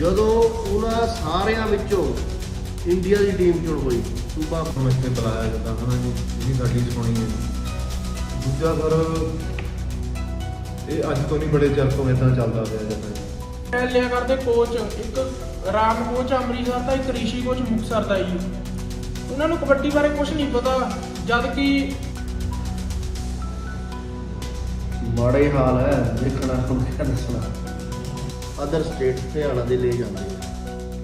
ਜਦੋਂ ਉਹਨਾਂ ਸਾਰਿਆਂ ਵਿੱਚੋਂ ਇੰਡੀਆ ਦੀ ਟੀਮ ਚੁਣ ਹੋਈ ਸੂਬਾ ਨੂੰ ਇੱਥੇ ਬੁਲਾਇਆ ਜਾਂਦਾ ਹਨਾ ਜੀ? ਇਹਦੀ ਸਾਡੀ ਸੁਣੀ ਹੈ। ਦੂਜਾ ਸਰ ਇਹ ਅੱਜ ਤੋਂ ਨਹੀਂ ਬੜੇ ਚਿਰ ਤੋਂ ਇਦਾਂ ਚੱਲਦਾ ਪਿਆ ਜਾਂਦਾ ਲਿਆ ਕਰਦੇ ਕੋਚ ਇੱਕ ਰਾਮ ਕੋਚ ਅੰਮ੍ਰਿਤਸਰ ਦਾ ਇੱਕ ਰਿਸ਼ੀ ਕੋਚ ਮੁਕਤਸਰ ਦਾ ਜੀ। ਉਹਨਾਂ ਨੂੰ ਕਬੱਡੀ ਬਾਰੇ ਕੁਝ ਨਹੀਂ ਪਤਾ ਜਦ ਕਿ ਮਾੜੇ ਹਾਲ ਹੈ ਦੇਖਣਾ ਹੁਣ ਕਿਆ ਦੱਸਣਾ। ਅਦਰ ਸਟੇਟ ਹਰਿਆਣਾ ਦੇ ਲੈ ਜਾਂਦੇ ਆ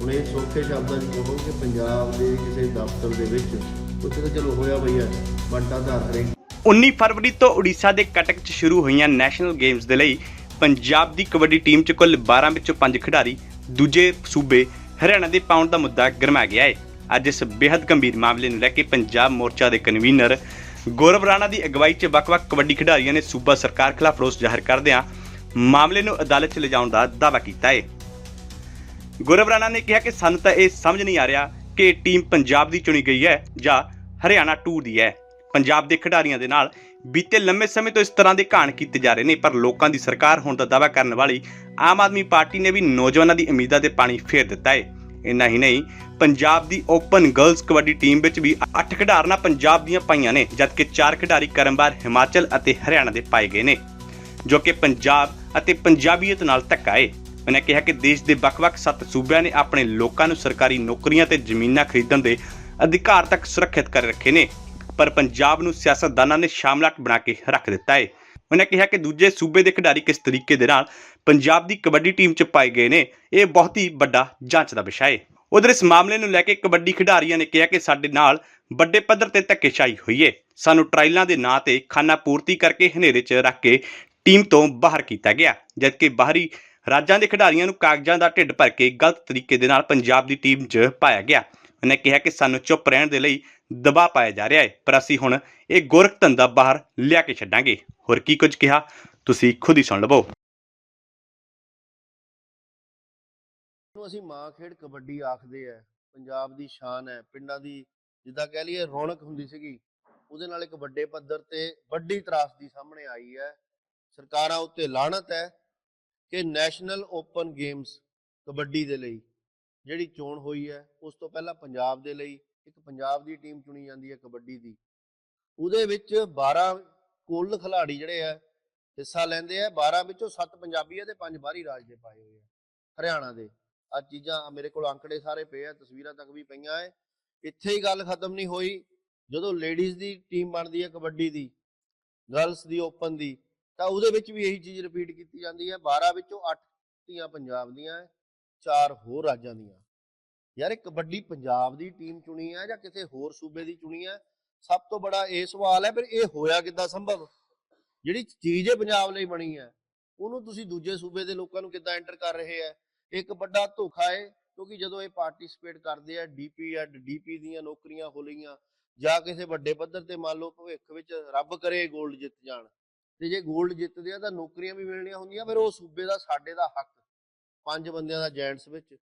ਹੁਣ ਇਹ ਸੌਖੇ ਸ਼ਬਦਾਂ 'ਚ ਕਹੋ ਕਿ ਪੰਜਾਬ ਦੇ ਕਿਸੇ ਦਫ਼ਤਰ ਦੇ ਵਿੱਚ ਉੱਥੇ ਤਾਂ ਚਲੋ ਹੋਇਆ ਭਈਆ ਬੰਟਾ ਧਾਰ ਕਰੇ। 19 ਫਰਵਰੀ ਤੋਂ ਉੜੀਸਾ ਦੇ ਕਟਕ 'ਚ ਸ਼ੁਰੂ ਹੋਈਆਂ ਨੈਸ਼ਨਲ ਗੇਮਸ ਦੇ ਲਈ ਪੰਜਾਬ ਦੀ ਕਬੱਡੀ ਟੀਮ 'ਚ ਕੁੱਲ 12 ਵਿੱਚੋਂ 5 ਖਿਡਾਰੀ, ਦੂਜੇ ਸੂਬੇ ਹਰਿਆਣਾ ਦੇ ਪਾਉਣ ਦਾ ਮੁੱਦਾ ਗਰਮਾ ਗਿਆ ਹੈ। ਅੱਜ ਇਸ ਬੇहद ਗੰਭੀਰ ਮਾਮਲੇ ਨੂੰ ਲੈ ਕੇ ਪੰਜਾਬ ਮੋਰਚਾ ਦੇ ਕਨਵੀਨਰ ਗੌਰਵ ਰਾਣਾ ਦੀ ਅਗਵਾਈ 'ਚ ਵੱਖ-ਵੱਖ ਕਬੱਡੀ ਖਿਡਾਰੀਆਂ ਨੇ ਸੂਬਾ ਸਰਕਾਰ ਖਿਲਾਫ ਰੋਸ ਜ਼ਾਹਰ ਕਰਦਿਆਂ ਮਾਮਲੇ ਨੂੰ ਅਦਾਲਤ 'ਚ ਲਿਜਾਉਣ ਦਾ ਦਾਅਵਾ ਕੀਤਾ ਹੈ ਗੌਰਵ ਨੇ ਕਿਹਾ ਕਿ ਸਾਨੂੰ ਤਾਂ ਇਹ ਸਮਝ ਨਹੀਂ ਆ ਰਿਹਾ ਕਿ ਇਹ ਟੀਮ ਪੰਜਾਬ ਦੀ ਚੁਣੀ ਗਈ ਹੈ ਜਾਂ ਹਰਿਆਣਾ ਟੂਰ ਦੀ ਹੈ। ਪੰਜਾਬ ਦੇ ਖਿਡਾਰੀਆਂ ਦੇ ਨਾਲ ਬੀਤੇ ਲੰਮੇ ਸਮੇਂ ਤੋਂ ਇਸ ਤਰ੍ਹਾਂ ਦੇ ਘਾਣ ਕੀਤੇ ਜਾ ਰਹੇ ਨੇ, ਪਰ ਲੋਕਾਂ ਦੀ ਸਰਕਾਰ ਹੋਣ ਦਾ ਦਾਅਵਾ ਕਰਨ ਵਾਲੀ ਆਮ ਆਦਮੀ ਪਾਰਟੀ ਨੇ ਵੀ ਨੌਜਵਾਨਾਂ ਦੀ ਉਮੀਦਾਂ ਤੇ ਪਾਣੀ ਫੇਰ ਦਿੱਤਾ ਹੈ ਇੰਨਾ ਹੀ ਨਹੀਂ, ਪੰਜਾਬ ਦੀ ਓਪਨ ਗਰਲਸ ਕਬੱਡੀ ਟੀਮ ਵਿੱਚ ਵੀ 8 ਖਿਡਾਰਨਾਂ ਪੰਜਾਬ ਦੀਆਂ ਪਾਈਆਂ ਨੇ, ਜਦਕਿ 4 ਖਿਡਾਰੀ ਕਰਮਬਾਰ ਹਿਮਾਚਲ ਅਤੇ ਹਰਿਆਣਾ ਦੇ ਪਾਏ ਗਏ ਨੇ, ਜੋ ਕਿ ਪੰਜਾਬ ਅਤੇ ਪੰਜਾਬੀਅਤ ਨਾਲ ਧੱਕਾ ਏ। ਉਹਨੇ ਕਿਹਾ ਕਿ ਦੇਸ਼ ਦੇ ਵੱਖ-ਵੱਖ ਸੱਤ ਸੂਬਿਆਂ ਨੇ ਆਪਣੇ ਲੋਕਾਂ ਨੂੰ ਸਰਕਾਰੀ ਨੌਕਰੀਆਂ ਤੇ ਜ਼ਮੀਨਾਂ ਖਰੀਦਣ ਦੇ ਅਧਿਕਾਰ ਤੱਕ ਸੁਰੱਖਿਅਤ ਕਰ ਰੱਖੇ ਨੇ, ਪਰ ਪੰਜਾਬ ਨੂੰ ਸਿਆਸਤਦਾਨਾਂ ਨੇ ਸ਼ਾਮਲਾਟ ਬਣਾ ਕੇ ਰੱਖ ਦਿੱਤਾ ਹੈ ਉਹਨੇ ਕਿਹਾ ਕਿ ਦੂਜੇ ਸੂਬੇ ਦੇ ਖਿਡਾਰੀ ਕਿਸ ਤਰੀਕੇ ਦੇ ਨਾਲ ਪੰਜਾਬ ਦੀ ਕਬੱਡੀ ਟੀਮ 'ਚ ਪਾਏ ਗਏ ਨੇ, ਇਹ ਬਹੁਤ ਹੀ ਵੱਡਾ ਜਾਂਚ ਦਾ ਵਿਸ਼ਾ ਏ। ਉਧਰ ਇਸ ਮਾਮਲੇ ਨੂੰ ਲੈ ਕੇ ਕਬੱਡੀ ਖਿਡਾਰੀਆਂ ਨੇ ਕਿਹਾ ਕਿ ਸਾਡੇ ਨਾਲ ਵੱਡੇ ਪੱਧਰ ਤੇ ਧੱਕੇਸ਼ਾਹੀ ਹੋਈ ਹੈ ਸਾਨੂੰ ਟਰਾਇਲਾਂ ਦੇ ਨਾਂ ਤੇ ਖਾਨਾ ਪੂਰਤੀ ਕਰਕੇ ਹਨੇਰੇ 'ਚ ਰੱਖ ਕੇ ਟੀਮ ਤੋਂ ਬਾਹਰ ਕੀਤਾ ਗਿਆ, ਜਦਕਿ ਬਾਹਰੀ ਰਾਜਾਂ ਦੇ ਖਿਡਾਰੀਆਂ ਨੂੰ ਕਾਗਜ਼ਾਂ ਦਾ ਢਿੱਡ ਭਰ ਕੇ ਗਲਤ ਤਰੀਕੇ ਦੇ ਨਾਲ ਪੰਜਾਬ ਦੀ ਟੀਮ 'ਚ ਪਾਇਆ ਗਿਆ। ਉਹਨੇ ਕਿਹਾ ਕਿ ਸਾਨੂੰ ਚੁੱਪ ਰਹਿਣ ਦੇ ਲਈ ਦਬਾਅ ਪਾਇਆ ਜਾ ਰਿਹਾ ਹੈ, ਪਰ ਅਸੀਂ ਹੁਣ ਇਹ ਗੋਰਖ ਧੰਦਾ ਬਾਹਰ ਲਿਆ ਕੇ ਛੱਡਾਂਗੇ। ਹੋਰ ਕੀ ਕੁਝ ਕਿਹਾ, ਤੁਸੀਂ ਖੁਦ ਹੀ ਸੁਣ ਲਵੋ। ਨੂੰ ਅਸੀਂ ਮਾਂ ਖੇਡ ਕਬੱਡੀ ਆਖਦੇ ਆ, ਪੰਜਾਬ ਦੀ ਸ਼ਾਨ ਹੈ, ਪਿੰਡਾਂ ਦੀ ਜਿੱਦਾਂ ਕਹਿ ਲਈਏ ਰੌਣਕ ਹੁੰਦੀ ਸੀਗੀ, ਉਹਦੇ ਨਾਲ ਇੱਕ ਵੱਡੇ ਪੱਧਰ ਤੇ ਵੱਡੀ ਤਰਾਸਦੀ ਸਾਹਮਣੇ ਆਈ ਹੈ। ਸਰਕਾਰਾਂ ਉੱਤੇ ਲਾਹਨਤ ਹੈ ਕਿ ਨੈਸ਼ਨਲ ਓਪਨ ਗੇਮਸ ਕਬੱਡੀ ਦੇ ਲਈ ਜਿਹੜੀ ਚੋਣ ਹੋਈ ਹੈ, ਉਸ ਤੋਂ ਪਹਿਲਾਂ ਪੰਜਾਬ ਦੇ ਲਈ ਇੱਕ ਪੰਜਾਬ ਦੀ ਟੀਮ ਚੁਣੀ ਜਾਂਦੀ ਹੈ ਕਬੱਡੀ ਦੀ। ਉਹਦੇ ਵਿੱਚ 12 ਕੁੱਲ ਖਿਡਾਰੀ ਜਿਹੜੇ ਆ ਹਿੱਸਾ ਲੈਂਦੇ ਆ 12 ਵਿੱਚੋਂ 7 ਪੰਜਾਬੀ ਆ ਤੇ 5 ਬਾਹਰੀ ਰਾਜ ਦੇ ਪਾਏ ਹੋਏ ਆ ਹਰਿਆਣਾ ਦੇ। ਆ ਚੀਜ਼ਾਂ ਮੇਰੇ ਕੋਲ ਅੰਕੜੇ ਸਾਰੇ ਪਏ ਆ ਤਸਵੀਰਾਂ ਤੱਕ ਵੀ ਪਈਆਂ ਐ ਇੱਥੇ ਹੀ ਗੱਲ ਖਤਮ ਨਹੀਂ ਹੋਈ। ਜਦੋਂ ਲੇਡੀਜ਼ ਦੀ ਟੀਮ ਬਣਦੀ ਹੈ ਕਬੱਡੀ ਦੀ, ਗਰਲਸ ਦੀ, ਓਪਨ ਦੀ ਤਾਂ ਉਹਦੇ ਵਿੱਚ ਵੀ ਇਹੀ ਚੀਜ਼ ਰਿਪੀਟ ਕੀਤੀ ਜਾਂਦੀ ਹੈ 12 ਵਿੱਚੋਂ 8 ਧੀਆਂ ਪੰਜਾਬ ਦੀਆਂ ਐ, ਚਾਰ ਹੋਰ ਰਾਜਾਂ ਦੀਆਂ। ਯਾਰ ਇਹ ਕਬੱਡੀ ਪੰਜਾਬ ਦੀ ਟੀਮ ਚੁਣੀ ਹੈ ਜਾਂ ਕਿਸੇ ਹੋਰ ਸੂਬੇ ਦੀ ਚੁਣੀ ਹੈ ਸਭ ਤੋਂ ਬੜਾ ਇਹ ਸਵਾਲ ਹੈ ਫਿਰ ਇਹ ਹੋਇਆ ਕਿੱਦਾਂ ਸੰਭਵ? ਜਿਹੜੀ ਚੀਜ਼ ਇਹ ਪੰਜਾਬ ਲਈ ਬਣੀ ਹੈ ਉਹਨੂੰ ਤੁਸੀਂ ਦੂਜੇ ਸੂਬੇ ਦੇ ਲੋਕਾਂ ਨੂੰ ਕਿੱਦਾਂ ਐਂਟਰ ਕਰ ਰਹੇ ਹੈ? ਇੱਕ ਵੱਡਾ ਧੋਖਾ ਹੈ ਕਿਉਂਕਿ ਜਦੋਂ ਇਹ ਪਾਰਟਿਸਿਪੇਟ ਕਰਦੇ ਆ ਡੀਪੀ ਐਡ ਡੀਪੀ ਦੀਆਂ ਨੌਕਰੀਆਂ ਹੋ ਲਈਆਂ ਜਾਂ ਕਿਸੇ ਵੱਡੇ ਪੱਧਰ ਤੇ ਮੰਨ ਲਓ ਭਵਿੱਖ ਵਿੱਚ ਰੱਬ ਕਰੇ 골ਡ ਜਿੱਤ ਜਾਣ ਤੇ ਜੇ 골ਡ ਜਿੱਤਦੇ ਆ ਤਾਂ ਨੌਕਰੀਆਂ ਵੀ ਮਿਲਣੀਆਂ ਹੁੰਦੀਆਂ, ਫਿਰ ਉਹ ਸੂਬੇ ਦਾ ਸਾਡੇ ਦਾ ਹੱਕ। ਪੰਜ ਬੰਦਿਆਂ ਦਾ ਜੈਂਟਸ ਵਿੱਚ,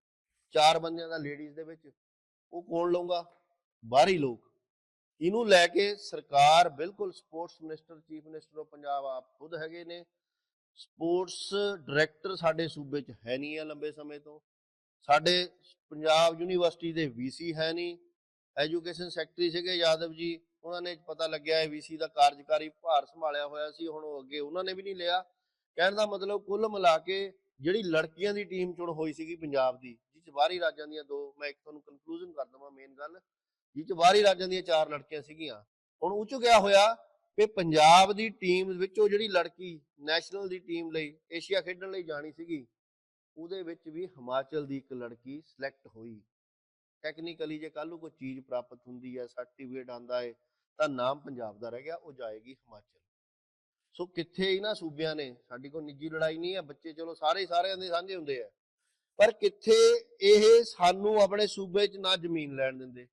ਚਾਰ ਬੰਦਿਆਂ ਦਾ ਲੇਡੀਜ਼ ਦੇ ਵਿੱਚ, ਉਹ ਕੌਣ ਲਊਗਾ? ਬਾਹਰੀ ਲੋਕ। ਇਹਨੂੰ ਲੈ ਕੇ ਸਰਕਾਰ ਬਿਲਕੁਲ sports minister chief minister of Punjab ਆਪ ਖੁਦ ਹੈਗੇ ਨੇ। ਸਪੋਰਟਸ ਡਾਇਰੈਕਟਰ ਸਾਡੇ ਸੂਬੇ 'ਚ ਹੈ ਨਹੀਂ ਆ ਲੰਬੇ ਸਮੇਂ ਤੋਂ। ਸਾਡੇ ਪੰਜਾਬ ਯੂਨੀਵਰਸਿਟੀ ਦੇ ਵੀਸੀ ਹੈ ਨਹੀਂ। ਐਜੂਕੇਸ਼ਨ ਸੈਕਟਰੀ ਸੀਗੇ ਯਾਦਵ ਜੀ। ਉਹਨਾਂ ਨੇ ਪਤਾ ਲੱਗਿਆ ਹੈ ਵੀਸੀ ਦਾ ਕਾਰਜਕਾਰੀ ਭਾਰ ਸੰਭਾਲਿਆ ਹੋਇਆ ਸੀ, ਹੁਣ ਉਹ ਅੱਗੇ ਉਹਨਾਂ ਨੇ ਵੀ ਨਹੀਂ ਲਿਆ। ਕਹਿਣ ਦਾ ਮਤਲਬ ਕੁੱਲ ਮਿਲਾ ਕੇ ਜਿਹੜੀ ਲੜਕੀਆਂ ਦੀ ਟੀਮ ਚੁਣ ਹੋਈ ਸੀਗੀ ਪੰਜਾਬ ਦੀ ਜਿਸ ਬਾਹਰੀ ਰਾਜਾਂ ਦੀਆਂ ਦੋ, ਮੈਂ ਇੱਕ ਤੁਹਾਨੂੰ ਕਨਕਲੂਜਨ ਕਰ ਦਵਾਂ ਮੇਨ ਗੱਲ ਜਿਸ ਬਾਹਰੀ ਰਾਜਾਂ ਦੀਆਂ ਚਾਰ ਲੜਕੀਆਂ ਸੀਗੀਆਂ। ਹੁਣ ਉਹ 'ਚੋਂ ਕਿਆ ਹੋਇਆ ਕਿ ਪੰਜਾਬ ਦੀ ਟੀਮ ਵਿੱਚੋਂ ਜਿਹੜੀ ਲੜਕੀ ਨੈਸ਼ਨਲ ਦੀ ਟੀਮ ਲਈ ਏਸ਼ੀਆ ਖੇਡਣ ਲਈ ਜਾਣੀ ਸੀਗੀ, ਉਹਦੇ ਵਿੱਚ ਵੀ ਹਿਮਾਚਲ ਦੀ ਇੱਕ ਲੜਕੀ ਸਿਲੈਕਟ ਹੋਈ। ਟੈਕਨੀਕਲੀ ਜੇ ਕੱਲ ਨੂੰ ਕੋਈ ਚੀਜ਼ ਪ੍ਰਾਪਤ ਹੁੰਦੀ ਹੈ ਸਰਟੀਫਿਕੇਟ ਆਂਦਾ ਹੈ ਤਾਂ ਨਾਮ ਪੰਜਾਬ ਦਾ ਰਹਿ ਗਿਆ, ਉਹ ਜਾਏਗੀ ਹਿਮਾਚਲ। ਸੋ ਕਿੱਥੇ ਇਹਨਾਂ ਸੂਬਿਆਂ ਨੇ, ਸਾਡੀ ਕੋਈ ਨਿੱਜੀ ਲੜਾਈ ਨਹੀਂ ਹੈ, ਬੱਚੇ ਚਲੋ ਸਾਰੇ ਸਾਰਿਆਂ ਦੇ ਸਾਂਝੇ ਹੁੰਦੇ ਆ। ਪਰ ਕਿੱਥੇ ਇਹ ਸਾਨੂੰ ਆਪਣੇ ਸੂਬੇ 'ਚ ਨਾ ਜ਼ਮੀਨ ਲੈਣ ਦਿੰਦੇ।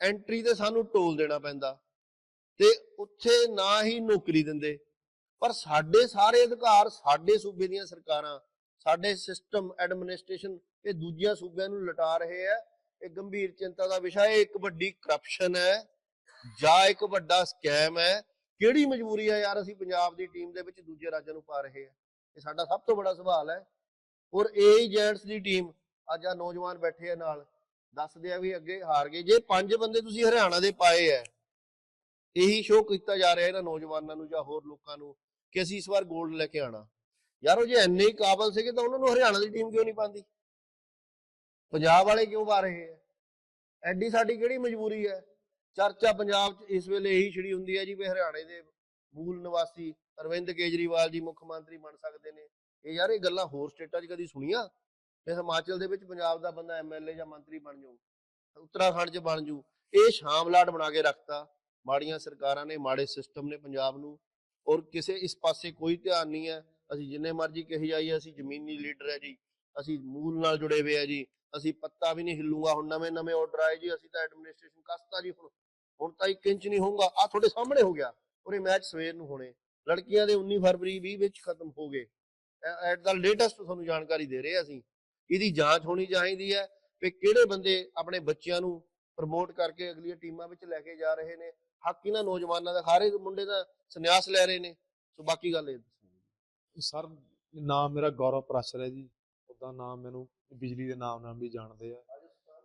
ਐਂਟਰੀ ਤੇ ਸਾਨੂੰ ਟੋਲ ਦੇਣਾ ਪੈਂਦਾ ਤੇ ਉੱਥੇ ਨਾ ਹੀ ਨੌਕਰੀ ਦਿੰਦੇ। ਪਰ ਸਾਡੇ ਸਾਰੇ ਅਧਿਕਾਰ ਸਾਡੇ ਸੂਬੇ ਦੀਆਂ ਸਰਕਾਰਾਂ, ਸਾਡੇ ਸਿਸਟਮ ਐਡਮਿਨਿਸਟ੍ਰੇਸ਼ਨ ਇਹ ਦੂਜਿਆਂ ਸੂਬਿਆਂ ਨੂੰ ਲਟਾ ਰਹੇ ਆ। ਇਹ ਗੰਭੀਰ ਚਿੰਤਾ ਦਾ ਵਿਸ਼ਾ ਹੈ ਇਹ ਇੱਕ ਵੱਡੀ ਕਰਪਸ਼ਨ ਹੈ। ਜਾਂ ਇੱਕ ਵੱਡਾ ਸਕੈਮ ਹੈ, ਕਿਹੜੀ ਮਜਬੂਰੀ ਹੈ ਯਾਰ ਅਸੀਂ ਪੰਜਾਬ ਦੀ ਟੀਮ ਦੇ ਵਿੱਚ ਦੂਜੇ ਰਾਜਾਂ ਨੂੰ ਪਾ ਰਹੇ ਆ ਇਹ ਸਾਡਾ ਸਭ ਤੋਂ ਬੜਾ ਸਵਾਲ ਹੈ। ਔਰ ਇਹ ਜੈਂਟਸ ਦੀ ਟੀਮ ਅੱਜ ਆ ਨੌਜਵਾਨ ਬੈਠੇ ਆ ਨਾਲ, ਦੱਸਦੇ ਆ ਵੀ ਅੱਗੇ ਹਾਰ ਗਏ। ਜੇ ਪੰਜ ਬੰਦੇ ਤੁਸੀਂ ਹਰਿਆਣਾ ਦੇ ਪਾਏ ਆ ਇਹੀ ਸ਼ੋਅ ਕੀਤਾ ਜਾ ਰਿਹਾ ਇਹਨਾਂ ਨੌਜਵਾਨਾਂ ਨੂੰ ਜਾਂ ਹੋਰ ਲੋਕਾਂ ਨੂੰ ਕਿ ਅਸੀਂ ਇਸ ਵਾਰ 골ਡ ਲੈ ਕੇ ਆਣਾ ਯਾਰ ਉਹ ਜੇ ਇੰਨੇ ਕਾਬਲ ਸੀਗੇ ਤਾਂ ਉਹਨਾਂ ਨੂੰ ਹਰਿਆਣਾ ਦੀ ਟੀਮ ਕਿਉਂ ਨਹੀਂ ਪਾਉਂਦੀ? ਪੰਜਾਬ ਵਾਲੇ ਕਿਉਂ ਪਾ ਰਹੇ ਆ ਐਡੀ ਸਾਡੀ ਕਿਹੜੀ ਮਜਬੂਰੀ ਹੈ ਚਰਚਾ ਪੰਜਾਬ 'ਚ ਇਸ ਵੇਲੇ ਇਹੀ ਛਿੜੀ ਹੁੰਦੀ ਹੈ ਜੀ ਵੀ ਹਰਿਆਣੇ ਦੇ ਮੂਲ ਨਿਵਾਸੀ ਅਰਵਿੰਦ ਕੇਜਰੀਵਾਲ ਜੀ ਮੁੱਖ ਮੰਤਰੀ ਬਣ ਸਕਦੇ ਨੇ। ਇਹ ਯਾਰ ਇਹ ਗੱਲਾਂ ਹੋਰ ਸਟੇਟਾਂ 'ਚ ਕਦੀ ਸੁਣੀਆਂ? ਤੇ ਹਿਮਾਚਲ ਦੇ ਵਿੱਚ ਪੰਜਾਬ ਦਾ ਬੰਦਾ ਐਮਐਲਏ ਜਾਂ ਮੰਤਰੀ ਬਣ ਜਾਊ, ਉੱਤਰਾਖੰਡ 'ਚ ਬਣ ਜੂ ਇਹ ਸ਼ਾਮਲਾਟ ਬਣਾ ਕੇ ਰੱਖਤਾ। ਮਾੜੀਆਂ ਸਰਕਾਰਾਂ ਨੇ, ਮਾੜੇ ਸਿਸਟਮ ਨੇ ਪੰਜਾਬ ਨੂੰ। ਔਰ ਕਿਸੇ ਇਸ ਪਾਸੇ ਕੋਈ ਧਿਆਨ ਨਹੀਂ ਹੈ। ਅਸੀਂ ਜਿੰਨੇ ਮਰਜ਼ੀ ਕਹੀ ਜਾਈਏ, ਅਸੀਂ ਜ਼ਮੀਨੀ ਲੀਡਰ ਹੈ ਜੀ। ਅਸੀਂ ਮੂਲ ਨਾਲ ਜੁੜੇ ਹੋਏ ਆ ਜੀ। ਅਸੀਂ ਪੱਤਾ ਵੀ ਨਹੀਂ ਹਿੱਲੂਗਾ। ਹੁਣ ਨਵੇਂ ਨਵੇਂ ਆਰਡਰ ਆਏ ਜੀ, ਅਸੀਂ ਤਾਂ ਐਡਮਿਨਿਸਟ੍ਰੇਸ਼ਨ ਕਸਤਾ ਜੀ ਹੁਣ। ਹੁਣ ਤਾਂ 1 ਇੰਚ ਨਹੀਂ ਹੋਊਗਾ। ਆ ਤੁਹਾਡੇ ਸਾਹਮਣੇ ਹੋ ਗਿਆ। ਔਰ ਇਹ ਮੈਚ ਸਵੇਰ ਨੂੰ ਹੋਣੇ। ਲੜਕੀਆਂ ਦੇ 19 ਫਰਵਰੀ 20 ਵਿੱਚ ਖਤਮ ਹੋ ਗਏ। ਐਟ ਦਾ ਲੇਟੈਸਟ ਤੁਹਾਨੂੰ ਜਾਣਕਾਰੀ ਦੇ ਰਹੇ ਅਸੀਂ। ਇਹਦੀ ਜਾਂਚ ਹੋਣੀ ਚਾਹੀਦੀ ਹੈ ਕਿ ਕਿਹੜੇ ਬੰਦੇ ਆਪਣੇ ਬੱਚਿਆਂ ਨੂੰ ਪ੍ਰਮੋਟ ਕਰਕੇ ਅਗਲੀਆਂ ਟੀਮਾਂ ਵਿੱਚ ਲੈ ਕੇ ਜਾ ਰਹੇ ਨੇ। ਹੱਕ ਇਹਨਾਂ ਨੌਜਵਾਨਾਂ ਦਾ ਸਾਰੇ ਮੁੰਡੇ ਦਾ ਸੰਨਿਆਸ ਲੈ ਰਹੇ ਨੇ। ਸੋ ਬਾਕੀ ਗੱਲ ਇਹ ਦੱਸੋ ਸਰ, ਨਾਮ ਮੇਰਾ ਗੌਰਵ ਪ੍ਰਾਸ਼ਰ ਹੈ ਜੀ। ਉਹਦਾ ਨਾਮ ਮੈਨੂੰ ਬਿਜਲੀ ਦੇ ਨਾਮ ਨਾਲ ਵੀ ਜਾਣਦੇ ਆ।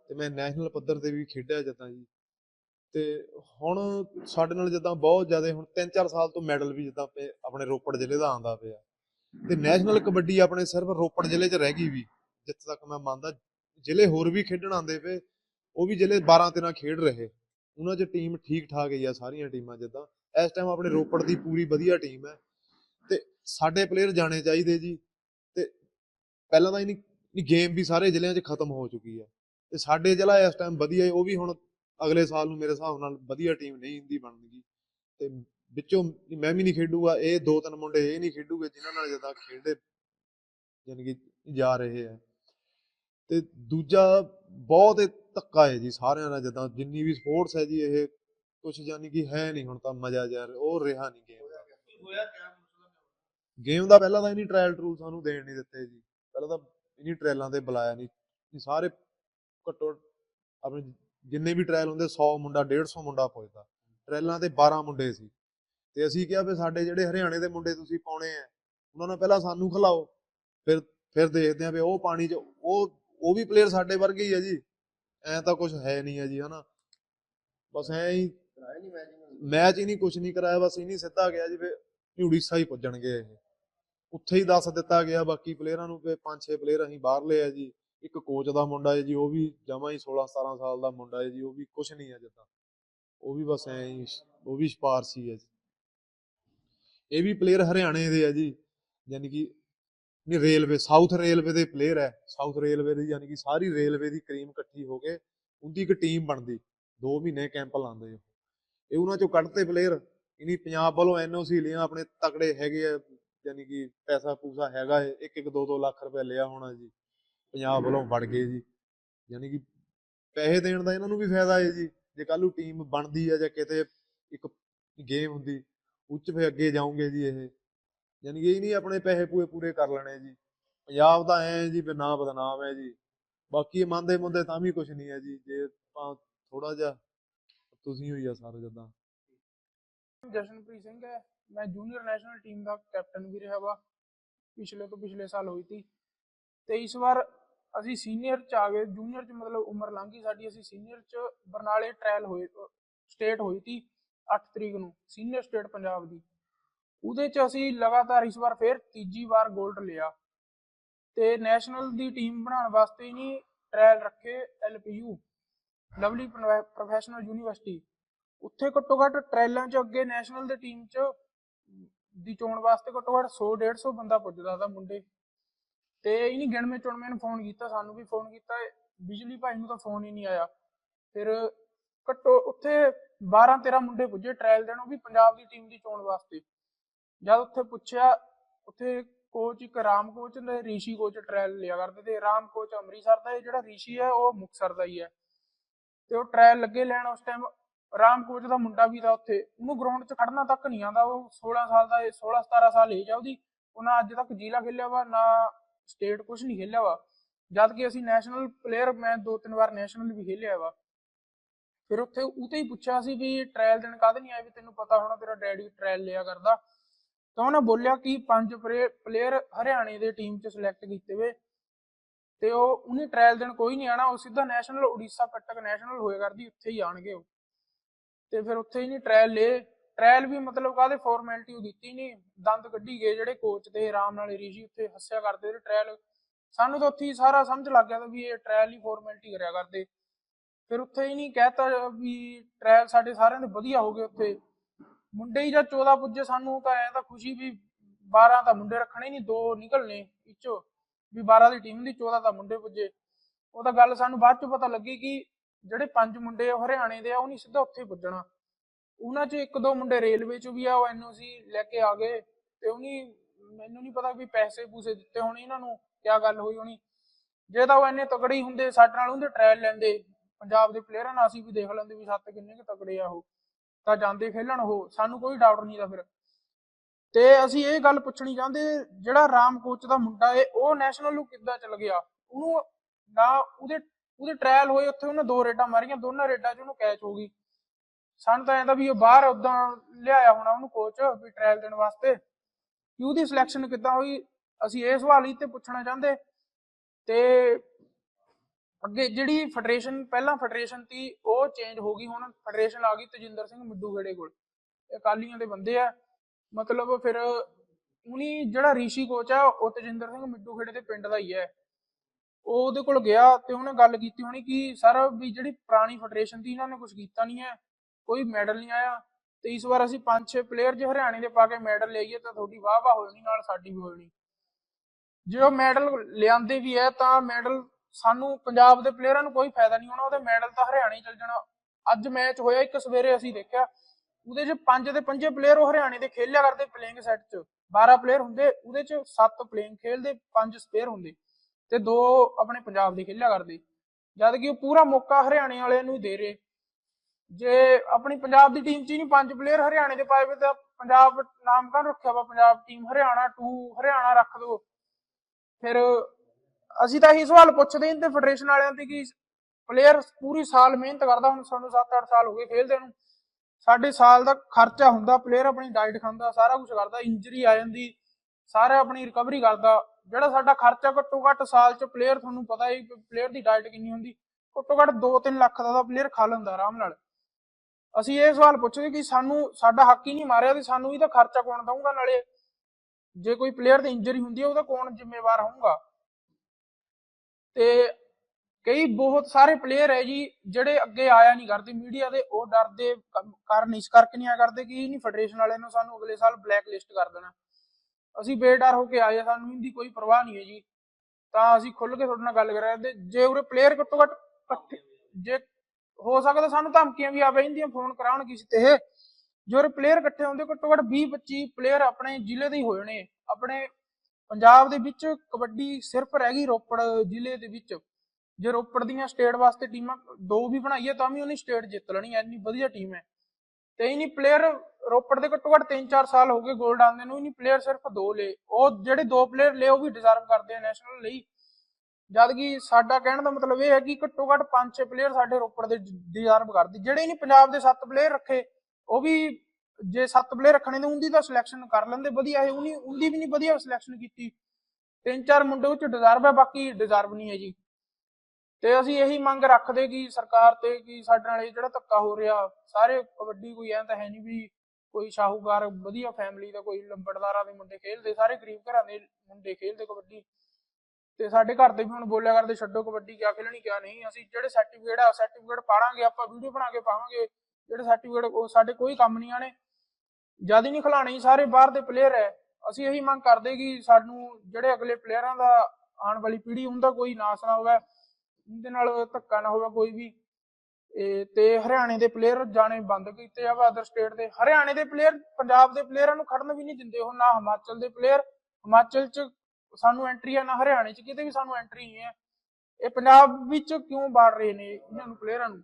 ਤੇ ਮੈਂ ਨੈਸ਼ਨਲ ਪੱਧਰ ਤੇ ਵੀ ਖੇਡਿਆ ਜਦਾਂ ਜੀ। ਤੇ ਹੁਣ ਸਾਡੇ ਨਾਲ ਜਿੱਦਾਂ ਬਹੁਤ ਜ਼ਿਆਦਾ ਹੁਣ 3-4 ਸਾਲ ਤੋਂ ਮੈਡਲ ਵੀ ਜਿੱਦਾਂ ਪਏ ਆਪਣੇ ਰੋਪੜ ਜ਼ਿਲ੍ਹੇ ਦਾ ਆਂਦਾ ਪਿਆ। ਤੇ ਨੈਸ਼ਨਲ ਕਬੱਡੀ ਆਪਣੇ ਸਿਰਫ ਰੋਪੜ ਜ਼ਿਲ੍ਹੇ 'ਚ ਰਹਿ ਗਈ ਵੀ, ਜਿੱਥੇ ਤੱਕ ਮੈਂ ਮੰਨਦਾ, ਜ਼ਿਲ੍ਹੇ ਹੋਰ ਵੀ ਖੇਡਣ ਆਉਂਦੇ ਪਏ, ਉਹ ਵੀ ਜ਼ਿਲ੍ਹੇ 12-13 ਖੇਡ ਰਹੇ। ਉਹਨਾਂ 'ਚ ਟੀਮ ਠੀਕ ਠਾਕ ਹੀ ਆ ਸਾਰੀਆਂ ਟੀਮਾਂ ਜਿੱਦਾਂ। ਇਸ ਟਾਈਮ ਆਪਣੇ ਰੋਪੜ ਦੀ ਪੂਰੀ ਵਧੀਆ ਟੀਮ ਹੈ। ਤੇ ਸਾਡੇ ਪਲੇਅਰ ਜਾਣੇ ਚਾਹੀਦੇ ਜੀ। ਤੇ ਪਹਿਲਾਂ ਤਾਂ ਇਹਨੀ ਗੇਮ ਵੀ ਸਾਰੇ ਜ਼ਿਲ੍ਹਿਆਂ 'ਚ ਖਤਮ ਹੋ ਚੁੱਕੀ ਆ। ਤੇ ਸਾਡੇ ਜ਼ਿਲ੍ਹਾ ਇਸ ਟਾਈਮ ਵਧੀਆ ਹੈ, ਉਹ ਵੀ ਹੁਣ ਅਗਲੇ ਸਾਲ ਨੂੰ ਮੇਰੇ ਹਿਸਾਬ ਨਾਲ ਵਧੀਆ ਟੀਮ ਨਹੀਂ ਹੁੰਦੀ ਬਣਨਗੀ। ਤੇ ਵਿੱਚੋਂ ਮੈਂ ਵੀ ਨਹੀਂ ਖੇਡੂਗਾ, ਇਹ ਦੋ ਤਿੰਨ ਮੁੰਡੇ ਇਹ ਨਹੀਂ ਖੇਡੂਗੇ ਜਿਨ੍ਹਾਂ ਨਾਲ ਜਿੱਦਾਂ ਖੇਡੇ ਯਾਨੀ ਜਾ ਰਹੇ ਆ। ਤੇ ਦੂਜਾ ਬਹੁਤ ਧੱਕਾ ਹੈ ਜੀ ਸਾਰਿਆਂ ਨਾਲ ਜਿੱਦਾਂ ਜਿੰਨੀ ਵੀ ਸਪੋਰਟਸ ਹੈ ਜੀ ਇਹ ਕੁਝ ਯਾਨੀ ਕਿ ਹੈ ਨਹੀਂ ਹੁਣ ਤਾਂ ਮਜ਼ਾ ਯਾਰ ਉਹ ਰਿਹਾ ਨਹੀਂ ਗੇਮ ਦਾ। ਗੇਮ ਦਾ ਪਹਿਲਾਂ ਤਾਂ ਇਹਨੀ ਟ੍ਰਾਇਲ ਟਰੂਲ ਸਾਨੂੰ ਦੇਣ ਨਹੀਂ ਦਿੱਤੇ ਜੀ। ਪਹਿਲਾਂ ਤਾਂ ਇਹਨੀ ਟ੍ਰਾਇਲਾਂ ਤੇ ਬੁਲਾਇਆ ਨਹੀਂ ਸਾਰੇ ਘੱਟੋ ਆਪਣੇ ਜਿੰਨੇ ਵੀ ਟ੍ਰਾਇਲ ਹੁੰਦੇ 100 ਮੁੰਡਾ 150 ਮੁੰਡਾ ਪੁੱਜਦਾ। ਟ੍ਰਾਇਲਾਂ ਤੇ 12 ਮੁੰਡੇ ਸੀ। ਤੇ ਅਸੀਂ ਕਿਹਾ ਵੀ ਸਾਡੇ ਜਿਹੜੇ ਹਰਿਆਣੇ ਦੇ ਮੁੰਡੇ ਤੁਸੀਂ ਪਾਉਣੇ ਆ ਉਹਨਾਂ ਨੂੰ ਪਹਿਲਾਂ ਸਾਨੂੰ ਖਿਲਾਓ। ਫਿਰ ਫਿਰ ਦੇਖਦੇ ਆ ਵੀ ਉਹ ਪਾਣੀ 'ਚ ਉਹ ਉਹ ਵੀ ਪਲੇਅਰ ਸਾਡੇ ਵਰਗੇ ਹੀ ਆ ਜੀ। ਐ ਤਾਂ ਕੁਝ ਹੈ ਨਹੀਂ ਆ ਜੀ ਹਨਾ। ਬਸ ਐ ਹੀ ਕਰਾਇਆ ਨਹੀਂ ਮੈਚ ਹੀ ਨਹੀਂ ਕੁਝ ਨਹੀਂ ਕਰਾਇਆ ਬਸ ਹੀ ਨਹੀਂ ਸਿੱਧਾ ਗਿਆ ਜੀ ਵੀ ਉੜੀਸਾ ਹੀ ਪੁੱਜਣਗੇ ਇਹ। ਉੱਥੇ ਹੀ ਦੱਸ ਦਿੱਤਾ ਗਿਆ ਬਾਕੀ ਪਲੇਅਰਾਂ ਨੂੰ ਕਿ ਪੰਜ ਛੇ ਪਲੇਅਰ ਅਸੀਂ ਬਾਹਰਲੇ ਆ ਜੀ। ਇੱਕ ਕੋਚ ਦਾ ਮੁੰਡਾ ਹੈ ਜੀ, ਉਹ ਵੀ ਜਮਾ ਹੀ 16 17 ਸਾਲ ਦਾ ਮੁੰਡਾ ਹੈ ਜੀ, ਉਹ ਵੀ ਕੁਝ ਨਹੀਂ ਹੈ ਜਿੱਦਾਂ ਉਹ ਵੀ ਬਸ ਐ ਹੀ ਉਹ ਵੀ ਸਪਾਰਸੀ ਹੈ ਜੀ। ਇਹ ਵੀ ਪਲੇਅਰ ਹਰਿਆਣੇ ਦੇ ਹੈ ਜੀ, ਯਾਨੀ ਕਿ ਨਹੀਂ ਰੇਲਵੇ ਸਾਊਥ ਰੇਲਵੇ ਦੇ ਪਲੇਅਰ ਹੈ। ਸਾਊਥ ਰੇਲਵੇ ਦੀ ਯਾਨੀ ਕਿ ਸਾਰੀ ਰੇਲਵੇ ਦੀ ਕਰੀਮ ਇਕੱਠੀ ਹੋ ਕੇ ਉਹਦੀ ਇੱਕ ਟੀਮ ਬਣਦੀ। 2 ਮਹੀਨੇ ਕੈਂਪ ਲਾਉਂਦੇ ਉਹ। ਇਹ ਉਹਨਾਂ ਚੋਂ ਕੱਢਤੇ ਪਲੇਅਰ ਇਨੀ ਪੰਜਾਬ ਵੱਲੋਂ ਐਨਓਸੀ ਲਿਆ ਆਪਣੇ ਤਕੜੇ ਹੈਗੇ ਆ, ਯਾਨੀ ਕਿ ਪੈਸਾ ਪੂਸਾ ਹੈਗਾ ਏ ਇੱਕ ਇੱਕ 2-2 ਲੱਖ ਰੁਪਏ ਲਿਆ ਹੋਣਾ ਜੀ। ਪੰਜਾਬ ਵੱਲੋਂ ਵੜ ਗਏ ਜੀ। ਯਾਨੀ ਕਿ ਪੈਸੇ ਦੇਣ ਦਾ ਇਹਨਾਂ ਨੂੰ ਵੀ ਫਾਇਦਾ ਹੈ ਜੀ। ਜੇ ਕੱਲ ਨੂੰ ਟੀਮ ਬਣਦੀ ਹੈ ਜਾਂ ਕਿਤੇ ਇੱਕ ਗੇਮ ਹੁੰਦੀ ਉੱਚ ਫੇ ਅੱਗੇ ਜਾਓਗੇ ਜੀ ਇਹ। ਯਾਨੀ ਕਿ ਇਹ ਨਹੀਂ ਆਪਣੇ ਪੈਸੇ ਪੂਰੇ ਪੂਰੇ ਕਰ ਲੈਣੇ ਜੀ। ਪੰਜਾਬ ਦਾ ਐ ਜੀ ਵੀ ਬਦਨਾਮ ਹੈ ਜੀ। ਬਾਕੀ ਮੰਨਦੇ ਮੁੰਦੇ ਤਾਂ ਵੀ ਕੁਝ ਨਹੀਂ ਹੈ ਜੀ। ਜੇ ਆਪਾਂ ਥੋੜਾ ਜਿਹਾ ਤੁਸੀਂ ਹੋਈ ਆ ਸਾਰੇ ਜਦਾਂ। ਜਸ਼ਨਪ੍ਰੀਤ ਸਿੰਘ ਹੈ। ਮੈਂ ਜੂਨੀਅਰ ਨੈਸ਼ਨਲ ਟੀਮ ਦਾ ਕੈਪਟਨ ਵੀ ਰਿਹਾ ਵਾ। ਪਿਛਲੇ ਤੋਂ ਪਿਛਲੇ ਸਾਲ ਹੋਈ ਸੀ। ਤੇ ਇਸ ਵਾਰ ਅਸੀਂ ਸੀਨੀਅਰ ਚ ਆ ਗਏ ਜੂਨੀਅਰ ਚ ਮਤਲਬ ਉਮਰ ਲੰਘ ਗਈ ਸਾਡੀ, ਅਸੀਂ ਸੀਨੀਅਰ ਚ ਬਰਨਾਲੇ ਟ੍ਰਾਇਲ ਹੋਏ ਸਟੇਟ ਹੋਈ ਸੀ 8 ਤਰੀਕ ਨੂੰ ਸੀਨੀਅਰ ਸਟੇਟ ਪੰਜਾਬ ਦੀ। ਉਹਦੇ ਚ ਅਸੀਂ ਲਗਾਤਾਰ ਇਸ ਵਾਰ ਫੇਰ ਤੀਜੀ ਵਾਰ 골ਡ ਲਿਆ। ਤੇ ਨੈਸ਼ਨਲ ਦੀ ਟੀਮ ਬਣਾਉਣ ਵਾਸਤੇ ਨਹੀਂ ਟ੍ਰਾਇਲ ਰੱਖੇ ਐਲਪੀਯੂ ਲਵਲੀ ਪ੍ਰੋਫੈਸ਼ਨਲ ਯੂਨੀਵਰਸਿਟੀ ਉੱਥੇ ਘੱਟੋ ਘੱਟ ਟ੍ਰਾਇਲਾਂ 'ਚ ਅੱਗੇ ਨੈਸ਼ਨਲ ਦੀ ਟੀਮ 'ਚ, ਦੀ ਚੋਣ ਵਾਸਤੇ ਘੱਟੋ ਘੱਟ 100 150 ਬੰਦਾ ਪੁੱਜਦਾ ਦਾ ਮੁੰਡੇ। ਤੇ ਇਹ ਇਹਨੀ ਗਿਣਵੇਂ ਚੁਣਵੇਂ ਨੂੰ ਫੋਨ ਕੀਤਾ, ਸਾਨੂੰ ਵੀ ਫੋਨ ਕੀਤਾ, ਬਿਜਲੀ ਭਾਈ ਨੂੰ ਤਾਂ ਫੋਨ ਹੀ ਨਹੀਂ ਆਇਆ। ਫਿਰ ਘੱਟੋ ਉੱਥੇ 12 13 ਮੁੰਡੇ ਪੁੱਜੇ ਟ੍ਰਾਇਲ ਦੇਣ, ਉਹ ਵੀ ਪੰਜਾਬ ਦੀ ਟੀਮ ਦੀ ਚੋਣ ਵਾਸਤੇ। ਜਦ ਉੱਥੇ ਪੁੱਛਿਆ, ਉੱਥੇ ਕੋਚ ਇੱਕ ਰਾਮ ਕੋਚ ਨੇ ਰਿਸ਼ੀ ਕੋਚ ਟ੍ਰਾਇਲ ਲਿਆ ਕਰਦੇ ਤੇ ਰਾਮ ਕੋਚ ਅੰਮ੍ਰਿਤਸਰ ਦਾ ਹੈ ਜਿਹੜਾ ਰਿਸ਼ੀ ਹੈ, ਉਹ ਮੁਕਤਸਰ ਦਾ ਹੀ ਹੈ। ਤੇ ਉਹ ਟ੍ਰਾਇਲ ਲੱਗੇ ਲੈਣ ਉਸ ਟਾਈਮ ਰਾਮ ਕੋਚ ਦਾ ਮੁੰਡਾ ਵੀ ਦਾ ਉੱਥੇ, ਉਹਨੂੰ ਗਰਾਊਂਡ 'ਚ ਖੜਨਾ ਤੱਕ ਨਹੀਂ ਆਉਂਦਾ, ਉਹ 16 ਸਾਲ ਦਾ 16 17 ਸਾਲ ਏਜ ਆ ਉਹਦੀ ਉਹਨਾਂ ਅੱਜ ਤੱਕ ਜ਼ਿਲ੍ਹਾ ਖੇਲਿਆ ਵਾ, ਨਾ ਸਟੇਟ ਕੁਝ ਨਹੀਂ ਖੇਲਿਆ ਵਾ। ਜਦ ਕਿ ਅਸੀਂ ਨੈਸ਼ਨਲ ਪਲੇਅਰ ਮੈਂ ਦੋ ਤਿੰਨ ਵਾਰ ਨੈਸ਼ਨਲ ਵੀ ਖੇਲਿਆ ਵਾ। ਫਿਰ ਉੱਥੇ ਉਤੇ ਹੀ ਪੁੱਛਿਆ ਸੀ ਵੀ ਟ੍ਰਾਇਲ ਦੇਣ ਕਾਹਦੇ ਨਹੀਂ ਆਏ, ਵੀ ਤੈਨੂੰ ਪਤਾ ਹੋਣਾ ਤੇਰਾ ਡੈਡੀ ਟ੍ਰਾਇਲ ਲਿਆ ਕਰਦਾ। ਤਾਂ ਉਹਨੇ ਬੋਲਿਆ ਕਿ ਪੰਜ ਪਲੇਅਰ ਹਰਿਆਣੇ ਦੇ ਟੀਮ 'ਚ ਸਿਲੈਕਟ ਕੀਤੇ ਵੇ। ਤੇ ਉਹ, ਉਹਨੇ ਟ੍ਰਾਇਲ ਦੇਣ ਕੋਈ ਨਹੀਂ ਆਣਾ ਉਹ ਸਿੱਧਾ ਨੈਸ਼ਨਲ ਉੜੀਸਾ, ਕਟਕ ਨੈਸ਼ਨਲ ਹੋਇਆ ਕਰਦੀ, ਉੱਥੇ ਹੀ ਆਣਗੇ ਉਹ। ਤੇ ਫਿਰ ਉੱਥੇ ਹੀ ਨਹੀਂ ਟ੍ਰਾਇਲ ਲਏ। ਟ੍ਰਾਇਲ ਵੀ ਮਤਲਬ ਕਾਹਦੇ ਫਾਰਮੈਲਿਟੀ ਉਹ ਦਿੱਤੀ ਨਹੀਂ ਦੰਦ ਕੱਢੀ ਗਏ ਜਿਹੜੇ ਕੋਚ ਤੇ ਆਰਾਮ ਨਾਲ ਰਿਸ਼ੀ ਉੱਥੇ ਹੱਸਿਆ ਕਰਦੇ ਤੇ ਟ੍ਰਾਇਲ ਸਾਨੂੰ ਤਾਂ ਉੱਥੇ ਹੀ ਸਾਰਾ ਸਮਝ ਲੱਗ ਗਿਆ ਤਾਂ ਵੀ ਇਹ ਟ੍ਰਾਇਲ ਹੀ ਫਾਰਮੈਲਿਟੀ ਕਰਿਆ ਕਰਦੇ। ਫਿਰ ਉੱਥੇ ਹੀ ਨਹੀਂ ਕਹਿਤਾ ਵੀ ਟ੍ਰਾਇਲ ਸਾਡੇ ਸਾਰਿਆਂ ਦੇ ਵਧੀਆ ਹੋ ਗਏ ਉੱਥੇ। ਮੁੰਡੇ ਹੀ ਜਾਂ 14 ਪੁੱਜੇ ਸਾਨੂੰ ਤਾਂ ਐ ਤਾਂ ਖੁਸ਼ੀ ਵੀ 12 ਤਾਂ ਮੁੰਡੇ ਰੱਖਣੇ ਨਹੀਂ ਦੋ ਨਿਕਲਨੇ ਵਿੱਚੋਂ। ਵੀ 12 ਦੀ ਟੀਮ ਦੀ 14 ਤਾਂ ਮੁੰਡੇ ਪੁੱਜੇ। ਉਹ ਤਾਂ ਗੱਲ ਸਾਨੂੰ ਬਾਅਦ ਚ ਪਤਾ ਲੱਗੀ ਕਿ ਜਿਹੜੇ ਪੰਜ ਮੁੰਡੇ ਹਰਿਆਣੇ ਦੇ ਆ, ਉਹ ਨਹੀਂ ਸਿੱਧਾ ਉੱਥੇ ਪੁੱਜਣਾ। ਉਹਨਾਂ ਚ ਇੱਕ ਦੋ ਮੁੰਡੇ ਰੇਲਵੇ ਚ ਵੀ ਆ, ਉਹ ਐਨਓਸੀ ਲੈ ਕੇ ਆ ਗਏ ਤੇ ਉਹਨੀ ਮੈਨੂੰ ਨਹੀਂ ਪਤਾ ਵੀ ਪੈਸੇ ਪੂਸੇ ਦਿੱਤੇ ਹੋਣੇ ਇਹਨਾਂ ਨੂੰ, ਕਿਆ ਗੱਲ ਹੋਈ ਹੋਣੀ। ਜੇ ਤਾਂ ਉਹ ਇੰਨੇ ਤਕੜੇ ਹੀ ਹੁੰਦੇ, ਸਾਡੇ ਨਾਲ ਉਹਦੇ ਟ੍ਰਾਇਲ ਲੈਂਦੇ, ਪੰਜਾਬ ਦੇ ਪਲੇਅਰਾਂ ਨਾਲ ਅਸੀਂ ਵੀ ਦੇਖ ਲੈਂਦੇ ਵੀ ਸੱਤ ਕਿੰਨੇ ਕੁ ਤਕੜੇ ਆ ਉਹ, ਤਾਂ ਜਾਂਦੇ ਖੇਲਣ ਉਹ, ਸਾਨੂੰ ਕੋਈ ਡਾਊਟ ਨਹੀਂ ਦਾ ਫਿਰ। ਤੇ ਅਸੀਂ ਇਹ ਗੱਲ ਪੁੱਛਣੀ ਚਾਹੁੰਦੇ, ਜਿਹੜਾ ਰਾਮ ਕੋਚ ਦਾ ਮੁੰਡਾ ਏ, ਉਹ ਨੈਸ਼ਨਲ ਨੂੰ ਕਿੱਦਾਂ ਚਲ ਗਿਆ? ਉਹਨੂੰ ਨਾ ਉਹਦੇ ਉਹਦੇ ਟ੍ਰਾਇਲ ਹੋਏ, ਉੱਥੇ ਉਹਨੇ ਦੋ ਰੇਡਾਂ ਮਾਰੀਆਂ, ਦੋਨਾਂ ਰੇਡਾਂ 'ਚ ਉਹਨੂੰ ਕੈਚ ਹੋ ਗਈ। ਸਾਨੂੰ ਤਾਂ ਐਂ ਵੀ ਉਹ ਬਾਹਰ ਉਦਾਂ ਲਿਆਇਆ ਹੋਣਾ ਉਹਨੂੰ ਕੋਚ ਵੀ ਟ੍ਰਾਇਲ ਦੇਣ ਵਾਸਤੇ। ਕਿ ਉਹਦੀ ਸਿਲੈਕਸ਼ਨ ਕਿੱਦਾਂ ਹੋਈ? ਅਸੀਂ ਇਹ ਸਵਾਲ ਹੀ ਤੇ ਪੁੱਛਣਾ ਚਾਹੁੰਦੇ। ਤੇ ਅੱਗੇ ਜਿਹੜੀ ਫੈਡਰੇਸ਼ਨ ਪਹਿਲਾਂ ਫੈਡਰੇਸ਼ਨ ਸੀ, ਉਹ ਚੇਂਜ ਹੋ ਗਈ, ਹੁਣ ਫੈਡਰੇਸ਼ਨ ਆ ਗਈ ਤਜਿੰਦਰ ਸਿੰਘ ਮਿੱਡੂ ਖੇੜੇ ਕੋਲ। ਅਕਾਲੀਆਂ ਦੇ ਬੰਦੇ ਆ। ਮਤਲਬ ਫਿਰ ਉਹਨੀ ਜਿਹੜਾ ਰੀਸ਼ੀ ਕੋਚ ਆ, ਉਹ ਤਜਿੰਦਰ ਸਿੰਘ ਮਿੱਡੂ ਖੇੜੇ ਦੇ ਪਿੰਡ ਦਾ ਹੀ ਹੈ। ਉਹ ਉਹਦੇ ਕੋਲ ਗਿਆ ਤੇ ਉਹਨੇ ਗੱਲ ਕੀਤੀ ਹੋਣੀ ਕਿ, ਸਰ, ਵੀ ਜਿਹੜੀ ਪੁਰਾਣੀ ਫੈਡਰੇਸ਼ਨ ਸੀ, ਇਹਨਾਂ ਨੇ ਕੁਝ ਕੀਤਾ ਨਹੀਂ ਹੈ। ਕੋਈ ਮੈਡਲ ਨਹੀਂ ਆਇਆ। ਤੇ ਇਸ ਵਾਰ ਅਸੀਂ 5-6 ਪਲੇਅਰ ਜੇ ਹਰਿਆਣੇ ਦੇ ਪਾ ਕੇ ਮੈਡਲ ਲਈਏ ਤਾਂ ਤੁਹਾਡੀ ਵਾਹ ਵਾਹ ਹੋ ਨਾਲ ਸਾਡੀ ਵੀ ਹੋ ਜੇ ਉਹ ਮੈਡਲ ਲਿਆਂਦੇ ਵੀ ਹੈ ਤਾਂ ਮੈਡਲ ਸਾਨੂੰ ਪੰਜਾਬ ਦੇ ਪਲੇਅਰਾਂ ਨੂੰ ਕੋਈ ਫਾਇਦਾ ਨਹੀਂ ਹੋਣਾ, ਉਹਦੇ ਮੈਡਲ ਤਾਂ ਹਰਿਆਣੇ ਚੱਲ ਜਾਣਾ। ਅੱਜ ਮੈਚ ਹੋਇਆ, ਇੱਕ ਸਵੇਰੇ ਅਸੀਂ ਦੇਖਿਆ, ਉਹਦੇ 'ਚ ਪੰਜ ਦੇ ਪੰਜੇ ਪਲੇਅਰ ਉਹ ਹਰਿਆਣੇ ਦੇ ਖੇਲਿਆ ਕਰਦੇ ਪਲੇਇੰਗ ਸੈੱਟ 'ਚ। 12 ਪਲੇਅਰ ਹੁੰਦੇ, ਉਹਦੇ 'ਚ 7 ਪਲੇਇੰਗ ਖੇਲਦੇ, ਪੰਜ ਸਪੇਅਰ ਹੁੰਦੇ। ਤੇ ਦੋ ਆਪਣੇ ਪੰਜਾਬ ਦੇ ਖੇਲਿਆ ਕਰਦੇ। ਜਦ ਕਿ ਉਹ ਪੂਰਾ ਮੌਕਾ ਹਰਿਆਣੇ ਵਾਲਿਆਂ ਨੂੰ ਦੇ ਰਹੇ। ਜੇ ਆਪਣੀ ਪੰਜਾਬ ਦੀ ਟੀਮ 'ਚ ਹੀ ਨਹੀਂ ਪੰਜ ਪਲੇਅਰ ਹਰਿਆਣੇ ਦੇ ਪਾਏ ਵੇ ਤਾਂ ਪੰਜਾਬ ਨਾਮ ਕਾਹਨ ਰੱਖਿਆ ਵਾ? ਪੰਜਾਬ ਟੀਮ ਹਰਿਆਣਾ 2 ਹਰਿਆਣਾ ਰੱਖ ਦੋ। ਫਿਰ ਅਸੀਂ ਤਾਂ ਇਹੀ ਸਵਾਲ ਪੁੱਛਦੇ ਹਾਂ ਤੇ ਫੈਡਰੇਸ਼ਨ ਵਾਲਿਆਂ ਤੇ ਕਿ ਪਲੇਅਰ ਪੂਰੀ ਸਾਲ ਮਿਹਨਤ ਕਰਦਾ, ਹੁਣ ਸਾਨੂੰ 7-8 ਸਾਲ ਹੋ ਗਏ ਖੇਲਦੇ ਨੂੰ। ਸਾਡੇ ਸਾਲ ਦਾ ਖਰਚਾ ਹੁੰਦਾ ਪਲੇਅਰ ਆਪਣੀ ਡਾਈਟ ਖਾਂਦਾ, ਸਾਰਾ ਕੁਝ ਕਰਦਾ ਇੰਜਰੀ ਆ ਜਾਂਦੀ, ਸਾਰਾ ਆਪਣੀ ਰਿਕਵਰੀ ਕਰਦਾ। ਜਿਹੜਾ ਸਾਡਾ ਖਰਚਾ ਘੱਟੋ ਘੱਟ ਸਾਲ 'ਚ ਪਲੇਅਰ ਤੁਹਾਨੂੰ ਪਤਾ ਹੀ ਪਲੇਅਰ ਦੀ ਡਾਈਟ ਕਿੰਨੀ ਹੁੰਦੀ? ਘੱਟੋ ਘੱਟ 2-3 ਲੱਖ ਦਾ ਤਾਂ ਪਲੇਅਰ ਖਾ ਲੈਂਦਾ ਆਰਾਮ ਨਾਲ। ਅਸੀਂ ਇਹ ਸਵਾਲ ਪੁੱਛਦੇ ਕਿ ਸਾਨੂੰ, ਸਾਡਾ ਹੱਕ ਹੀ ਨਹੀਂ ਮਾਰਿਆ ਤੇ ਸਾਨੂੰ ਹੀ ਤਾਂ ਖਰਚਾ ਕੌਣ ਦਊਗਾ ਨਾਲੇ? ਜੇ ਕੋਈ ਪਲੇਅਰ ਦੀ ਇੰਜਰੀ ਹੁੰਦੀ ਹੈ ਉਹਦਾ ਕੌਣ ਜ਼ਿੰਮੇਵਾਰ ਹੋਊਗਾ? ਤੇ ਕਈ ਬਹੁਤ ਸਾਰੇ ਪਲੇਅਰ ਹੈ ਜੀ, ਜਿਹੜੇ ਅੱਗੇ ਆਇਆ ਨਹੀਂ ਕਰਦੇ ਮੀਡੀਆ ਦੇ, ਉਹ ਡਰਦੇ ਕ- ਕਾਰਨ ਇਸ ਕਰਕੇ ਨਹੀਂ ਆ ਕਰਦੇ ਕਿ ਨਹੀਂ ਫੈਡਰੇਸ਼ਨ ਵਾਲਿਆਂ ਨੂੰ ਸਾਨੂੰ ਅਗਲੇ ਸਾਲ ਬਲੈਕ ਲਿਸਟ ਕਰ ਦੇਣਾ। ਅਸੀਂ ਬੇਡਰ ਹੋ ਕੇ ਆਏ ਸਾਨੂੰ ਇਹਦੀ ਕੋਈ ਪਰਵਾਹ ਨਹੀਂ ਹੈ ਜੀ। ਤਾਂ ਅਸੀਂ ਖੁੱਲ ਕੇ ਤੁਹਾਡੇ ਨਾਲ ਗੱਲ ਕਰ ਰਹੇ ਤੇ ਜੇ ਉਰੇ ਪਲੇਅਰ ਘੱਟੋ ਘੱਟ ਇਕੱਠੇ ਜੇ ਹੋ ਸਕਦਾ ਸਾਨੂੰ ਧਮਕੀਆਂ ਵੀ ਆ ਜਾਂਦੀਆਂ ਫੋਨ ਕਰਾਉਣ ਕਿਸੇ ਤੇ ਇਹ। ਜੋ ਪਲੇਅਰ ਇਕੱਠੇ ਹੁੰਦੇ, ਘੱਟੋ ਘੱਟ 20 25 ਪਲੇਅਰ ਆਪਣੇ ਜ਼ਿਲ੍ਹੇ ਦੇ ਹੀ ਹੋਏ ਨੇ ਆਪਣੇ ਪੰਜਾਬ ਦੇ ਵਿੱਚ ਕਬੱਡੀ ਸਿਰਫ ਰਹਿ ਗਈ ਰੋਪੜ ਜ਼ਿਲ੍ਹੇ ਦੇ ਵਿੱਚ। ਜੇ ਰੋਪੜ ਦੀਆਂ ਸਟੇਟ ਵਾਸਤੇ ਟੀਮਾਂ ਦੋ ਵੀ ਬਣਾਈਏ, ਤਾਂ ਵੀ ਉਹਨੇ ਸਟੇਟ ਜਿੱਤ ਲੈਣੀ ਐ ਇੰਨੀ ਵਧੀਆ ਟੀਮ ਹੈ। ਤੇ ਇਨੀ ਪਲੇਅਰ ਰੋਪੜ ਦੇ ਘੱਟੋ ਘੱਟ 3-4 ਸਾਲ ਹੋ ਗਏ ਗੋਲਡ ਆਉਂਦੇ ਨੂੰ, ਇਨੀ ਪਲੇਅਰ ਸਿਰਫ ਦੋ ਲੇ। ਉਹ ਜਿਹੜੇ ਦੋ ਪਲੇਅਰ ਲਏ ਉਹ ਵੀ ਡਿਜ਼ਰਵ ਕਰਦੇ ਆ ਨੈਸ਼ਨਲ ਲਈ। ਜਦ ਕਿ ਸਾਡਾ ਕਹਿਣ ਦਾ ਮਤਲਬ ਇਹ ਹੈ ਕਿ ਘੱਟੋ ਘੱਟ 5-6 ਪਲੇਅਰ ਸਾਡੇ ਰੋਪੜ ਦੇ ਡਿਜ਼ਰਵ ਕਰਦੇ ਜਿਹੜੇ ਨਹੀਂ ਪੰਜਾਬ ਦੇ 7 ਪਲੇਅਰ ਰੱਖੇ, ਉਹ ਵੀ ਜੇ 7 ਪਲੇਅਰ ਰੱਖਣੇ ਨੇ, ਉਹਦੀ ਤਾਂ ਸਿਲੈਕਸ਼ਨ ਕਰ ਲੈਂਦੇ, ਵਧੀਆ ਹੈ ਉਹਨੀ, ਉਹਦੀ ਵੀ ਨਹੀਂ ਵਧੀਆ ਸਿਲੈਕਸ਼ਨ ਕੀਤੀ। ਤਿੰਨ ਚਾਰ ਮੁੰਡੇ ਵਿੱਚ ਡਿਜ਼ਰਵ ਹੈ, ਬਾਕੀ ਡਿਜ਼ਰਵ ਨਹੀਂ ਹੈ ਜੀ। ਤੇ ਅਸੀਂ ਇਹੀ ਮੰਗ ਰੱਖਦੇ ਕਿ ਸਰਕਾਰ ਤੇ ਕਿ ਸਾਡੇ ਨਾਲ ਇਹ ਜਿਹੜਾ ਧੱਕਾ ਹੋ ਰਿਹਾ, ਸਾਰੇ ਕਬੱਡੀ ਕੋਈ ਐਂ ਤਾਂ ਹੈ ਨਹੀਂ ਵੀ ਕੋਈ ਸ਼ਾਹੂਕਾਰ ਵਧੀਆ ਫੈਮਿਲੀ ਦਾ, ਕੋਈ ਲੰਬੜਦਾਰਾਂ ਦੇ ਮੁੰਡੇ ਖੇਲਦੇ, ਸਾਰੇ ਗਰੀਬ ਘਰਾਂ ਦੇ ਮੁੰਡੇ ਖੇਲਦੇ ਕਬੱਡੀ। ਤੇ ਸਾਡੇ ਘਰ ਦੇ ਵੀ ਹੁਣ ਬੋਲਿਆ ਕਰਦੇ ਛੱਡੋ ਕਬੱਡੀ, ਕਿਆ ਖੇਲਣੀ, ਕਿਆ ਨਹੀਂ। ਅਸੀਂ ਜਿਹੜੇ ਸਰਟੀਫਿਕੇਟ ਆ ਸਰਟੀਫਿਕੇਟ ਪਾੜਾਂਗੇ, ਆਪਾਂ ਵੀਡੀਓ ਬਣਾ ਕੇ ਪਾਵਾਂਗੇ। ਜਿਹੜੇ ਸਰਟੀਫਿਕੇਟ ਉਹ ਸਾਡੇ ਕੋਈ ਕੰਮ ਨਹੀਂ ਆਣੇ ਜਦ ਨਹੀਂ ਖਿਲਾਣੇ ਸਾਰੇ ਬਾਹਰ ਦੇ ਪਲੇਅਰ ਹੈ ਅਸੀਂ ਇਹੀ ਮੰਗ ਕਰਦੇ ਕਿ ਸਾਨੂੰ ਜਿਹੜੇ ਅਗਲੇ ਪਲੇਅਰਾਂ ਦਾ ਆਉਣ ਵਾਲੀ ਪੀੜ੍ਹੀ ਹੁੰਦਾ ਕੋਈ ਨਾਸ ਨਾ ਹੋਵੇ, ਉਹਦੇ ਨਾਲ ਧੱਕਾ ਨਾ ਹੋਵੇ ਕੋਈ ਵੀ। ਤੇ ਹਰਿਆਣੇ ਦੇ ਪਲੇਅਰ ਜਾਣੇ ਬੰਦ ਕੀਤੇ ਆ ਅਦਰ ਸਟੇਟ ਦੇ। ਹਰਿਆਣੇ ਦੇ ਪਲੇਅਰ ਪੰਜਾਬ ਦੇ ਪਲੇਅਰਾਂ ਨੂੰ ਖੜਨ ਵੀ ਨਹੀਂ ਦਿੰਦੇ। ਉਹ ਨਾ ਹਿਮਾਚਲ ਦੇ ਪਲੇਅਰ ਹਿਮਾਚਲ ਚ ਸਾਨੂੰ ਐਂਟਰੀ ਹੈ ਨਾ ਹਰਿਆਣੇ ਚ, ਕਿਤੇ ਵੀ ਸਾਨੂੰ ਐਂਟਰੀ ਨਹੀਂ ਹੈ। ਇਹ ਪੰਜਾਬ ਵਿੱਚ ਕਿਉਂ ਬਾੜ ਰਹੇ ਨੇ ਇਹਨਾਂ ਨੂੰ ਪਲੇਅਰਾਂ ਨੂੰ?